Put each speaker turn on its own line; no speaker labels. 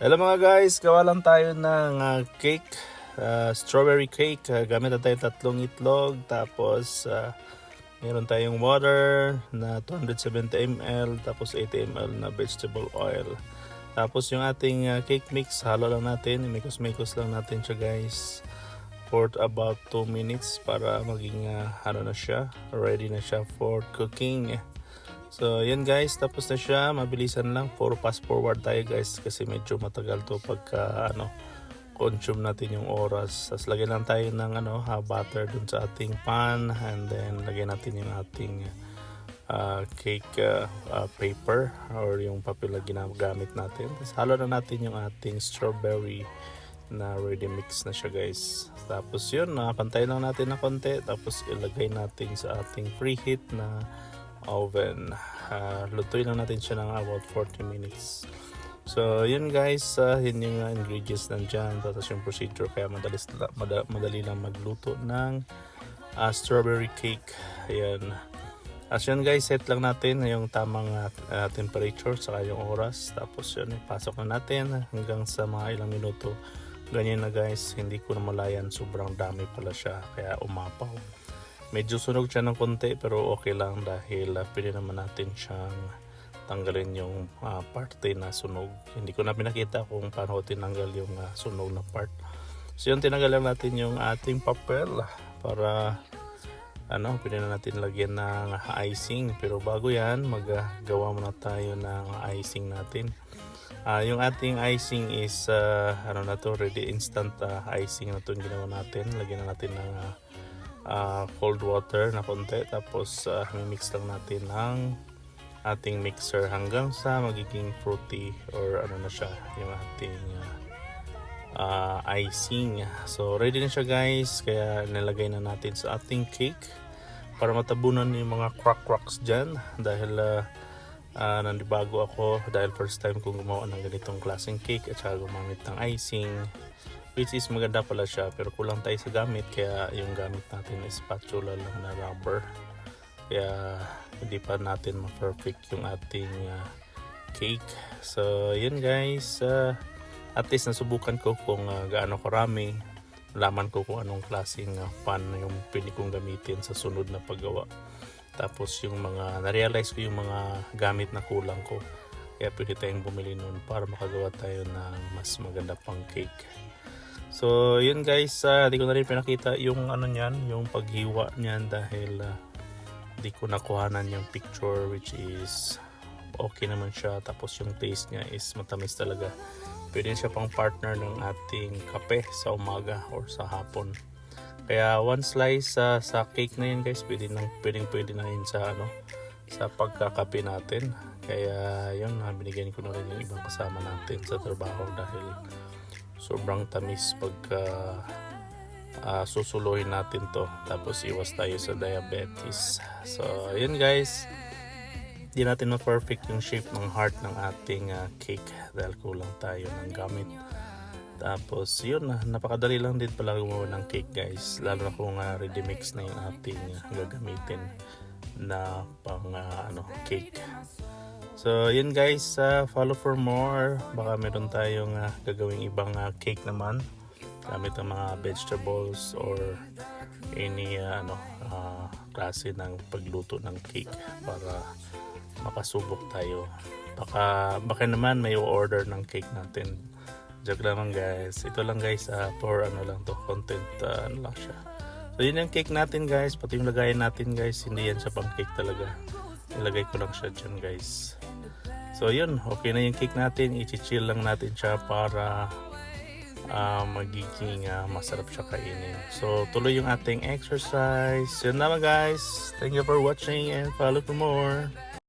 Hello mga guys, gawa lang tayo ng ah, cake, ah, strawberry cake. Ah, gamit na tayo tatlong itlog, tapos ah, meron tayong water na 270 ml, tapos 80 ml na vegetable oil. Tapos yung ating ah, cake mix, halo lang natin, mikos-mikos lang natin siya guys for about 2 minutes para maging ah, ano na siya, ready na siya for cooking. So, yan guys, tapos na siya. Mabilisan lang. Puro fast forward tayo guys kasi medyo matagal to pagka ano, consume natin yung oras. Tapos lagyan lang tayo ng ano, ha, butter dun sa ating pan and then lagyan natin yung ating ah, cake ah, ah, paper or yung papel na ginagamit natin. Tapos halo na natin yung ating strawberry na ready mix na siya guys. Tapos yun, nakapantay lang natin na konti. Tapos ilagay natin sa ating preheat na oven. Ah, lutuin lang natin siya ng about 40 minutes. So, yun guys, uh, yun yung uh, ingredients nandyan. Tapos yung procedure, kaya madali, mada- madali lang magluto ng ah, strawberry cake. Ayan. As yun guys, set lang natin yung tamang ah, ah, temperature saka yung oras. Tapos yun, pasok na natin hanggang sa mga ilang minuto. Ganyan na guys, hindi ko na malayan. Sobrang dami pala siya, kaya umapaw. Medyo sunog siya ng konti pero okay lang dahil uh, pwede naman natin siyang tanggalin yung ah, parte na sunog. Hindi ko na pinakita kung paano ko tinanggal yung ah, sunog na part. So yun, tinanggal lang natin yung ating papel para ano, pwede na natin lagyan ng icing. Pero bago yan, magagawa muna tayo ng icing natin. Ah, yung ating icing is ah, ano na to, ready instant ah, icing na to ginawa natin. Lagyan na natin ng ah, ah, cold water na konti. Tapos uh, mix lang natin ng ating mixer hanggang sa magiging fruity or ano na siya yung ating ah, ah, icing. So ready na siya guys. Kaya nilagay na natin sa ating cake para matabunan yung mga crack cracks dyan. Dahil uh, uh, nandibago ako dahil first time kong gumawa ng ganitong klaseng cake at saka gumamit ng icing which is maganda pala siya pero kulang tayo sa gamit kaya yung gamit natin is spatula lang na rubber. Kaya hindi pa natin ma-perfect yung ating ah, cake. So yun guys ah, at least nasubukan ko kung ah, gaano karami. Laman ko kung anong klaseng ah, pan yung pwede kong gamitin sa sunod na paggawa. Tapos yung mga na-realize ko yung mga gamit na kulang ko. Kaya pwede tayong bumili nun para makagawa tayo ng mas maganda pang cake So, yun guys, ah, di ko na rin pinakita yung ano niyan, yung paghiwa niyan dahil ah, di ko nakuhanan yung picture which is okay naman siya tapos yung taste niya is matamis talaga. Pwede siya pang partner ng ating kape sa umaga or sa hapon. Kaya one slice ah, sa cake na yun guys, pwede nang pwedeng pwede na yun sa ano sa pagkakape natin. Kaya yun, binigyan ko na rin yung ibang kasama natin sa trabaho dahil sobrang tamis pagka ah, susuluhin natin to. Tapos iwas tayo sa diabetes. So yun guys. Di natin ma-perfect yung shape ng heart ng ating ah, cake dahil kulang tayo ng gamit. Tapos yun na napakadali lang din pala gumawa ng cake guys. Lalo na kung ah, ready mix na yung ating ah, gagamitin na pang ah, ano cake So, yun guys, uh, follow for more. Baka meron tayong uh, gagawing ibang uh, cake naman. Gamit ang mga vegetables or any uh, ano, uh, klase ng pagluto ng cake para makasubok tayo. Baka, baka naman may order ng cake natin. Joke lang guys. Ito lang guys, uh, for ano lang to, content uh, ano lang siya. So, yun yung cake natin guys. Pati yung lagayan natin guys, hindi yan sa pang cake talaga. Ilagay ko lang siya dyan guys. So yun, okay na yung cake natin. I-chill lang natin siya para ah, magiging ah, masarap siya kainin. So tuloy yung ating exercise. Yun naman guys. Thank you for watching and follow for more.